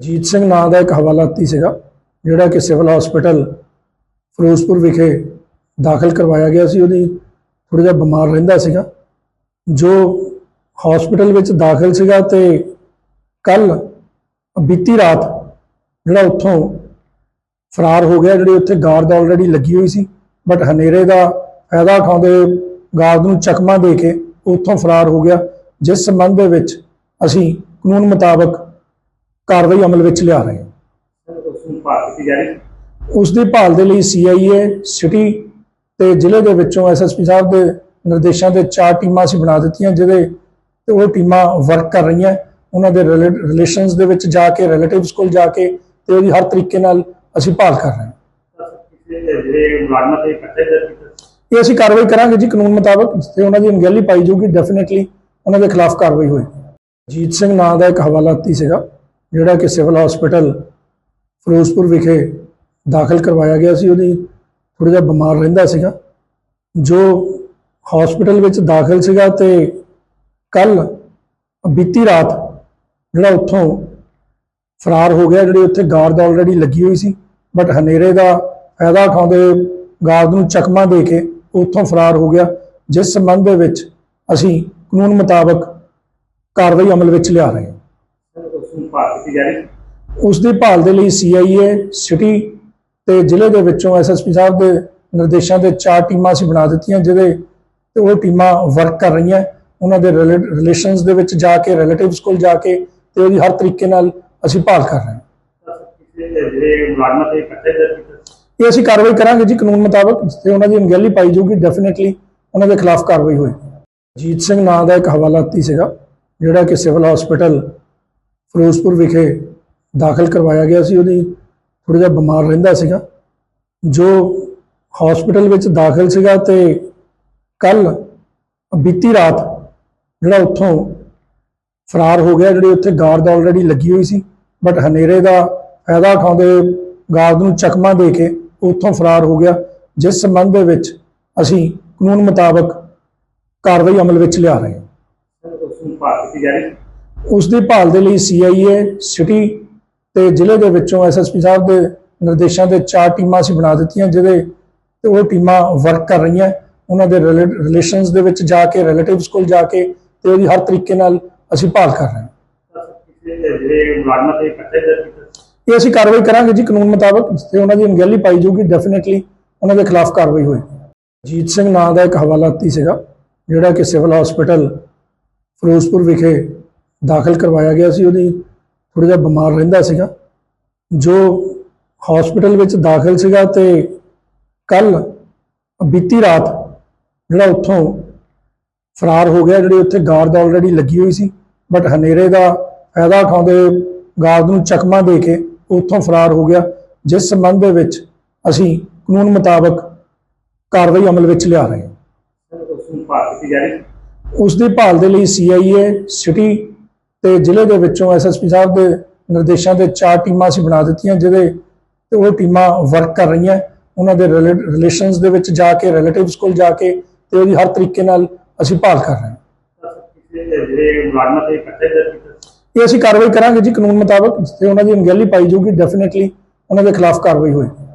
ਜੀਤ ਸਿੰਘ ਨਾਂ ਦਾ ਇੱਕ ਹਵਾਲਾਤੀ ਸੀਗਾ, ਜਿਹੜਾ ਕਿ ਸਿਵਲ ਹਸਪੀਟਲ ਫਿਰੋਜ਼ਪੁਰ ਵਿਖੇ ਦਾਖਲ ਕਰਵਾਇਆ ਗਿਆ ਸੀ। ਉਹਦੀ ਥੋੜਾ ਜਿਹਾ ਬਿਮਾਰ ਰਹਿੰਦਾ ਸੀਗਾ, ਜੋ ਹਸਪੀਟਲ ਵਿੱਚ ਦਾਖਲ ਸੀਗਾ ਤੇ ਕੱਲ ਬੀਤੀ ਰਾਤ ਜਿਹੜਾ ਉੱਥੋਂ ਫਰਾਰ ਹੋ ਗਿਆ, ਜਿਹੜੀ ਉੱਥੇ ਗਾਰਡ ਆਲਰੇਡੀ ਲੱਗੀ ਹੋਈ ਸੀ ਬਟ ਹਨੇਰੇ ਦਾ ਫਾਇਦਾ ਉਠਾਉਂਦੇ ਗਾਰਡ ਨੂੰ ਚਕਮਾ ਦੇ ਕੇ ਉੱਥੋਂ ਫਰਾਰ ਹੋ ਗਿਆ, ਜਿਸ ਸੰਬੰਧ ਦੇ ਵਿੱਚ ਅਸੀਂ ਕਾਨੂੰਨ ਮੁਤਾਬਕ ਕਾਰਵਾਈ ਅਮਲ ਵਿੱਚ ਲਿਆ ਰਹੇ ਹਾਂ। ਉਸ ਦੀ ਭਾਲ ਦੇ ਲਈ ਸੀਆਈਏ ਸਿਟੀ ਤੇ ਜ਼ਿਲ੍ਹੇ ਦੇ ਵਿੱਚੋਂ ਐਸਐਸਪੀ ਸਾਹਿਬ ਦੇ ਨਿਰਦੇਸ਼ਾਂ ਦੇ ਚਾਰ ਟੀਮਾਂ ਅਸੀਂ ਬਣਾ ਦਿੱਤੀਆਂ, ਜਿਹਦੇ ਤੇ ਉਹ ਟੀਮਾਂ ਵਰਕ ਕਰ ਰਹੀਆਂ। ਉਹਨਾਂ ਦੇ ਰਿਲੇਸ਼ਨਸ ਦੇ ਵਿੱਚ ਜਾ ਕੇ ਰਿਲੇਟਿਵਸ ਕੋਲ ਜਾ ਕੇ ਤੇ ਉਹਦੀ ਹਰ ਤਰੀਕੇ ਨਾਲ ਅਸੀਂ ਭਾਲ ਕਰ ਰਹੇ ਹਾਂ। ਇਹ ਅਸੀਂ ਕਾਰਵਾਈ ਕਰਾਂਗੇ ਜੀ, ਕਾਨੂੰਨ ਮੁਤਾਬਕ ਤੇ ਉਹਨਾਂ ਦੀ ਅਣਗਹਿਲੀ ਪਾਈ ਜਾਊਗੀ ਡੈਫੀਨਿਟਲੀ ਉਹਨਾਂ ਦੇ ਖਿਲਾਫ ਕਾਰਵਾਈ ਹੋਏਗੀ। ਜੀਤ ਸਿੰਘ ਨਾਂ ਦਾ ਇੱਕ ਹਵਾਲਾਤੀ ਸੀਗਾ। ਜਿਹੜਾ ਕਿ ਸਿਵਲ ਹਸਪੀਟਲ ਫਿਰੋਜ਼ਪੁਰ ਵਿਖੇ ਦਾਖਲ ਕਰਵਾਇਆ ਗਿਆ ਸੀ, ਉਹਦੀ ਥੋੜਾ ਜਿਹਾ ਬਿਮਾਰ ਰਹਿੰਦਾ ਸੀਗਾ, ਜੋ ਹਸਪੀਟਲ ਵਿੱਚ ਦਾਖਲ ਸੀਗਾ ਤੇ ਕੱਲ ਬੀਤੀ ਰਾਤ ਜਿਹੜਾ ਉੱਥੋਂ ਫਰਾਰ ਹੋ ਗਿਆ, ਜਿਹੜੀ ਉੱਥੇ ਗਾਰਡ ਆਲਰੇਡੀ ਲੱਗੀ ਹੋਈ ਸੀ ਬਟ ਹਨੇਰੇ ਦਾ ਫਾਇਦਾ ਉਠਾਉਂਦੇ ਗਾਰਡ ਨੂੰ ਚਕਮਾ ਦੇ ਕੇ ਉੱਥੋਂ ਫਰਾਰ ਹੋ ਗਿਆ, ਜਿਸ ਸੰਬੰਧ ਦੇ ਵਿੱਚ ਅਸੀਂ ਕਾਨੂੰਨ ਮੁਤਾਬਕ ਕਾਰਵਾਈ ਅਮਲ ਵਿੱਚ ਲਿਆ ਰਹੇ ਹਾਂ। ਉਸ ਨੂੰ ਭਾਲ ਕੀਤੀ ਜਾ ਰਹੀ ਉਸ ਦੀ ਭਾਲ ਦੇ ਲਈ ਸੀਆਈਏ ਸਿਟੀ ਤੇ ਜ਼ਿਲ੍ਹੇ ਦੇ ਵਿੱਚੋਂ ਐਸਐਸਪੀ ਸਾਹਿਬ ਦੇ ਨਿਰਦੇਸ਼ਾਂ ਦੇ ਚਾਰ ਟੀਮਾਂ ਅਸੀਂ ਬਣਾ ਦਿੱਤੀਆਂ ਜਿਹਦੇ ਤੇ ਉਹ ਟੀਮਾਂ ਵਰਕ ਕਰ ਰਹੀਆਂ। ਉਹਨਾਂ ਦੇ ਰਿਲੇਸ਼ਨਸ ਦੇ ਵਿੱਚ ਜਾ ਕੇ ਰਿਲੇਟਿਵਸ ਕੋਲ ਜਾ ਕੇ ਤੇ ਉਹਦੀ ਹਰ ਤਰੀਕੇ ਨਾਲ ਅਸੀਂ ਭਾਲ ਕਰ ਰਹੇ ਹਾਂ। ਇਹ ਅਸੀਂ ਕਾਰਵਾਈ ਕਰਾਂਗੇ ਜੀ ਕਾਨੂੰਨ ਮੁਤਾਬਕ ਤੇ ਉਹਨਾਂ ਦੀ ਅਣਗਹਿਲੀ ਪਾਈ ਜਾਊਗੀ ਡੈਫੀਨਿਟਲੀ ਉਹਨਾਂ ਦੇ ਖਿਲਾਫ ਕਾਰਵਾਈ ਹੋਏਗੀ। ਜੀਤ ਸਿੰਘ ਨਾਂ ਦਾ ਇੱਕ ਹਵਾਲਾਤੀ ਸੀਗਾ ਜਿਹੜਾ ਕਿ ਸਿਵਲ ਹਸਪੀਟਲ ਫਿਰੋਜ਼ਪੁਰ ਵਿਖੇ ਦਾਖਲ ਕਰਵਾਇਆ ਗਿਆ ਸੀ। ਉਹਦੀ ਥੋੜਾ ਜਿਹਾ ਬਿਮਾਰ ਰਹਿੰਦਾ ਸੀਗਾ। ਜੋ ਹਸਪੀਟਲ ਵਿੱਚ ਦਾਖਲ ਸੀਗਾ ਤੇ ਕੱਲ ਬੀਤੀ ਰਾਤ ਜਿਹੜਾ ਉੱਥੋਂ ਫਰਾਰ ਹੋ ਗਿਆ, ਜਿਹੜੀ ਉੱਥੇ ਗਾਰਡ ਆਲਰੇਡੀ ਲੱਗੀ ਹੋਈ ਸੀ ਬਟ ਹਨੇਰੇ ਦਾ ਫਾਇਦਾ ਉਠਾਉਂਦੇ ਗਾਰਡ ਨੂੰ ਚਕਮਾ ਦੇ ਕੇ ਉੱਥੋਂ ਫਰਾਰ ਹੋ ਗਿਆ, ਜਿਸ ਸੰਬੰਧ ਦੇ ਵਿੱਚ ਅਸੀਂ ਕਾਨੂੰਨ ਮੁਤਾਬਕ ਕਾਰਵਾਈ ਅਮਲ ਵਿੱਚ ਲਿਆ ਰਹੇ ਹਾਂ। ਉਸ ਨੂੰ ਭਾਲ ਕੀਤੀ ਉਸ ਦੀ ਭਾਲ ਦੇ ਲਈ ਸੀਆਈਏ ਸਿਟੀ ਤੇ ਜ਼ਿਲ੍ਹੇ ਦੇ ਵਿੱਚੋਂ ਐਸਐਸਪੀ ਸਾਹਿਬ ਦੇ ਨਿਰਦੇਸ਼ਾਂ ਦੇ ਚਾਰ ਟੀਮਾਂ ਅਸੀਂ ਬਣਾ ਦਿੱਤੀਆਂ, ਜਿਹਦੇ ਤੇ ਉਹ ਟੀਮਾਂ ਵਰਕ ਕਰ ਰਹੀਆਂ। ਉਹਨਾਂ ਦੇ ਰਿਲੇਸ਼ਨਸ ਦੇ ਵਿੱਚ ਜਾ ਕੇ ਰਿਲੇਟਿਵਸ ਕੋਲ ਜਾ ਕੇ ਤੇ ਉਹਦੀ ਹਰ ਤਰੀਕੇ ਨਾਲ ਅਸੀਂ ਭਾਲ ਕਰ ਰਹੇ ਹਾਂ। ਇਹ ਅਸੀਂ ਕਾਰਵਾਈ ਕਰਾਂਗੇ ਜੀ, ਕਾਨੂੰਨ ਮੁਤਾਬਕ ਤੇ ਉਹਨਾਂ ਦੀ ਅਣਗਹਿਲੀ ਪਾਈ ਜਾਊਗੀ ਡੈਫੀਨਿਟਲੀ ਉਹਨਾਂ ਦੇ ਖਿਲਾਫ ਕਾਰਵਾਈ ਹੋਏਗੀ। ਜੀਤ ਸਿੰਘ ਨਾਂ ਦਾ ਇੱਕ ਹਵਾਲਾਤੀ ਸੀਗਾ, ਜਿਹੜਾ ਕਿ ਸਿਵਲ ਹਸਪੀਟਲ ਫਿਰੋਜ਼ਪੁਰ ਵਿਖੇ ਦਾਖਲ ਕਰਵਾਇਆ ਗਿਆ ਸੀ ਉਹਦੀ ਥੋੜਾ ਜਿਹਾ ਬਿਮਾਰ ਰਹਿੰਦਾ ਸੀਗਾ। ਜੋ ਹਸਪੀਟਲ ਵਿੱਚ ਦਾਖਲ ਸੀਗਾ ਤੇ ਕੱਲ ਬੀਤੀ ਰਾਤ ਜਿਹੜਾ ਉੱਥੋਂ ਫਰਾਰ ਹੋ ਗਿਆ ਜਿਹੜੀ ਉੱਥੇ ਗਾਰਡ ਆਲਰੇਡੀ ਲੱਗੀ ਹੋਈ ਸੀ ਬਟ ਹਨੇਰੇ ਦਾ ਫਾਇਦਾ ਉਠਾਉਂਦੇ ਗਾਰਡ ਨੂੰ ਚਕਮਾ ਦੇ ਕੇ ਉੱਥੋਂ ਫਰਾਰ ਹੋ ਗਿਆ ਜਿਸ ਸੰਬੰਧ ਦੇ ਵਿੱਚ ਅਸੀਂ ਕਾਨੂੰਨ ਮੁਤਾਬਕ ਕਾਰਵਾਈ ਅਮਲ ਵਿੱਚ ਲਿਆ ਰਹੇ ਹਾਂ। ਉਸ ਦੀ ਭਾਲ ਦੇ ਲਈ ਸੀਆਈਏ ਸਿਟੀ ਤੇ ਜ਼ਿਲ੍ਹੇ ਦੇ ਵਿੱਚੋਂ ਐਸਐਸਪੀ ਸਾਹਿਬ ਦੇ ਨਿਰਦੇਸ਼ਾਂ ਦੇ ਚਾਰ ਟੀਮਾਂ ਅਸੀਂ ਬਣਾ ਦਿੱਤੀਆਂ, ਜਿਹਦੇ ਤੇ ਉਹ ਟੀਮਾਂ ਵਰਕ ਕਰ ਰਹੀਆਂ। ਉਹਨਾਂ ਦੇ ਰਿਲੇਸ਼ਨਸ ਦੇ ਵਿੱਚ ਜਾ ਕੇ ਰਿਲੇਟਿਵਸ ਕੋਲ ਜਾ ਕੇ ਤੇ ਉਹਦੀ ਹਰ ਤਰੀਕੇ ਨਾਲ ਅਸੀਂ ਭਾਲ ਕਰ ਰਹੇ ਹਾਂ। ਇਹ ਅਸੀਂ ਕਾਰਵਾਈ ਕਰਾਂਗੇ ਜੀ ਕਾਨੂੰਨ ਮੁਤਾਬਕ, ਤੇ ਉਹਨਾਂ ਦੀ ਅਣਗਹਿਲੀ ਪਾਈ ਜਾਊਗੀ ਡੈਫੀਨਿਟਲੀ ਉਹਨਾਂ ਦੇ ਖਿਲਾਫ ਕਾਰਵਾਈ ਹੋਏਗੀ।